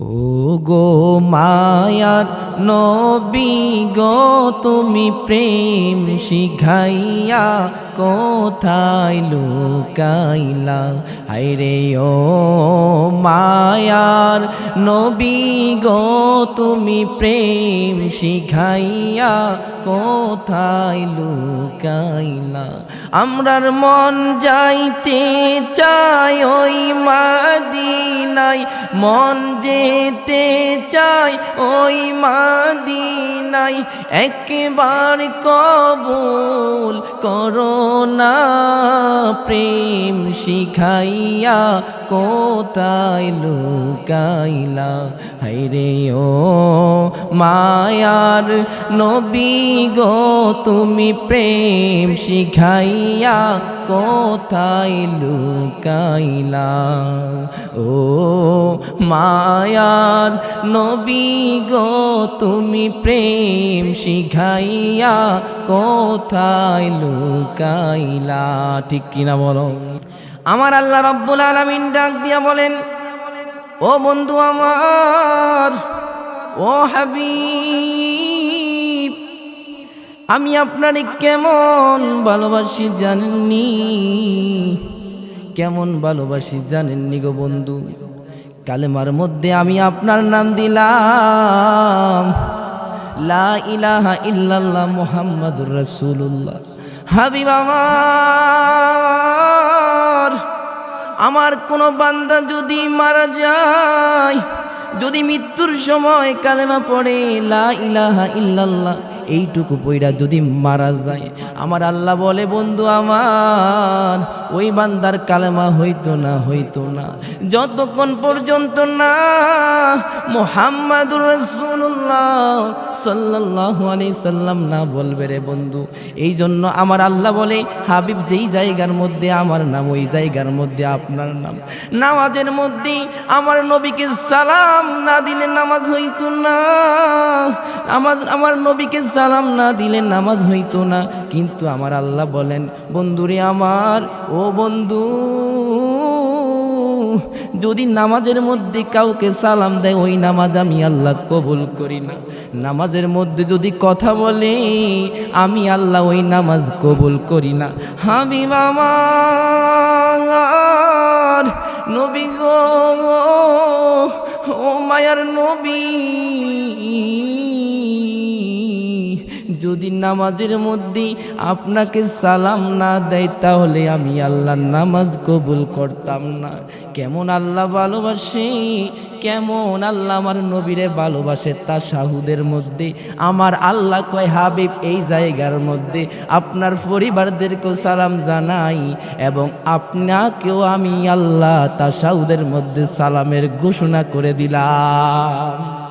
ও গো মায়ার নবী গো, তুমি প্রেম শিখাইয়া কোথায় লুকাইলা? হাইরে ও মায়ার নবী গো, তুমি প্রেম শিখাইয়া কোথায় লুকাইলা? আমরার মন যাইতে চাই ওই মাদিনাই মন যেতে চাই ওই মাদিনাই একবার কবুল করো না। প্রেম শিখাইয়া কোথায় লুকাইলা? হাইরে ও মায়ার নবী গো, তুমি প্রেম শিখাইয়া কোথায় লুকাইলা? ও মায়ার নবী গো, তুমি প্রেম শিখাইয়া কোথায় লুকাইলা? ঠিক কিনা বলো? আমার আল্লাহ রব্বুল আলমিন ডাক দিয়া বলেন, ও বন্ধু আমার, ও হাবিব, আমি আপনারে কেমন ভালোবাসি জানেননি? কেমন ভালোবাসি জানেননি গো বন্ধু? কালেমার মধ্যে আমি আপনার নাম দিলাম। লা ইলাহা ইল্লাল্লাহ মুহাম্মাদুর রাসূলুল্লাহ। হাবিব আমার আমার কোনো বান্দা যদি মারা যায় যদি মৃত্যুর সময় কালেমা পড়ে লা ইলাহা ইল্লাল্লাহ এইটুকু পইরা যদি মারা যায়। আমার আল্লাহ বলে, বন্ধু আমার, ওই বান্দার কালেমা হইতো না হইতো না। যতক্ষণ পর্যন্ত না মোহাম্মদুর রসুল্লাহ সাল্লাহ আলি সাল্লাম না বলবে রে বন্ধু। এই জন্য আমার আল্লাহ বলে, হাবিব, যেই জায়গার মধ্যে আমার নাম, ওই জায়গার মধ্যে আপনার নাম। নামাজের মধ্যে আমার নবীকে সালাম না দিলে নামাজ হইতো না। নামাজ আমার নবীকে সালাম না দিলে নামাজ হইতো না। কিন্তু আমার আল্লাহ বলেন, বন্ধুরে আমার, ও বন্ধু, যদি নামাজের মধ্যে কাউকে সালাম দেয়, ওই নামাজ আমি আল্লাহ কবুল করি না। নামাজের মধ্যে যদি কথা বলে, আমি আল্লাহ ওই নামাজ কবুল করি না। হাবিব আমার নবী গো, ও মায়ার নবী যদি নামাজের মধ্যে আপনাকে সালাম না দেয়, তাহলে আমি আল্লাহর নামাজ কবুল করতাম না। কেমন আল্লাহ ভালোবাসে, কেমন আল্লাহ আমার নবীরে ভালোবাসে তা শাহুদের মধ্যে। আমার আল্লাহ কয়, হাবিব, এই জায়গার মধ্যে আপনার পরিবারদেরকেও সালাম জানাই এবং আপনাকেও আমি আল্লাহ তা শাহুদের মধ্যে সালামের ঘোষণা করে দিলাম।